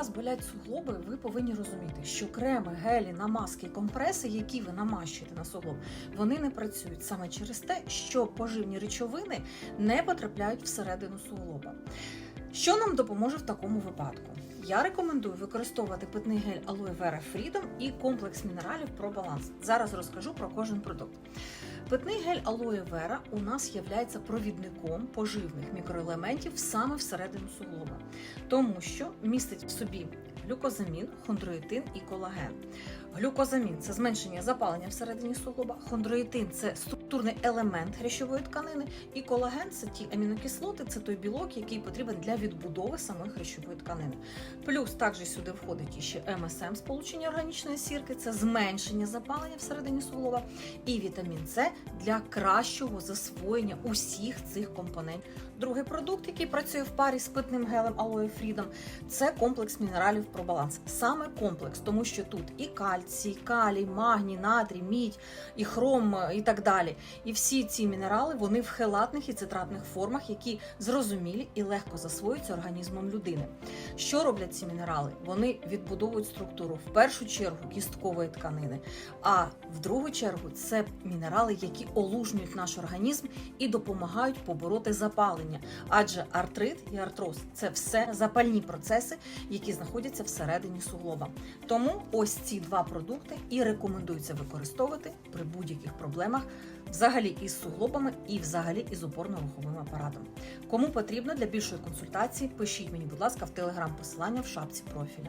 вас болять суглоби, ви повинні розуміти, що креми, гелі, намазки, компреси, які ви намащуєте на суглоб, вони не працюють саме через те, що поживні речовини не потрапляють всередину суглоба. Що нам допоможе в такому випадку? Я рекомендую використовувати питний гель Aloe Vera Freedom і комплекс мінералів баланс. Зараз розкажу про кожен продукт. Питний гель алоє вера у нас є провідником поживних мікроелементів саме всередину суглоба, тому що містить в собі глюкозамін, хондроїтин і колаген. Глюкозамін це зменшення запалення всередині суглоба, хондроїтин це структурний елемент хрящової тканини, і колаген це ті амінокислоти, це той білок, який потрібен для відбудови самої хрящової тканини. Плюс також сюди входить іще МСМ сполучення органічної сірки, це зменшення запалення всередині суглоба, і вітамін С для кращого засвоєння усіх цих компонентів. Другий продукт, який працює в парі з питним гелем Aloe Freedom, це комплекс мінералів про баланс. Саме комплекс, тому що тут і кальцій, калій, магній, натрій, мідь, і хром, і так далі. І всі ці мінерали вони в хелатних і цитратних формах, які зрозумілі і легко засвоюються організмом людини. Що роблять ці мінерали? Вони відбудовують структуру в першу чергу кісткової тканини, а в другу чергу це мінерали, які олужнюють наш організм і допомагають побороти запалення. Адже артрит і артроз це все запальні процеси, які знаходяться всередині суглоба. Тому ось ці два продукти і рекомендується використовувати при будь-яких проблемах, взагалі із суглобами і взагалі із опорно-руховим апаратом. Кому потрібно для більшої консультації, пишіть мені, будь ласка, в телеграм посилання в шапці профіля.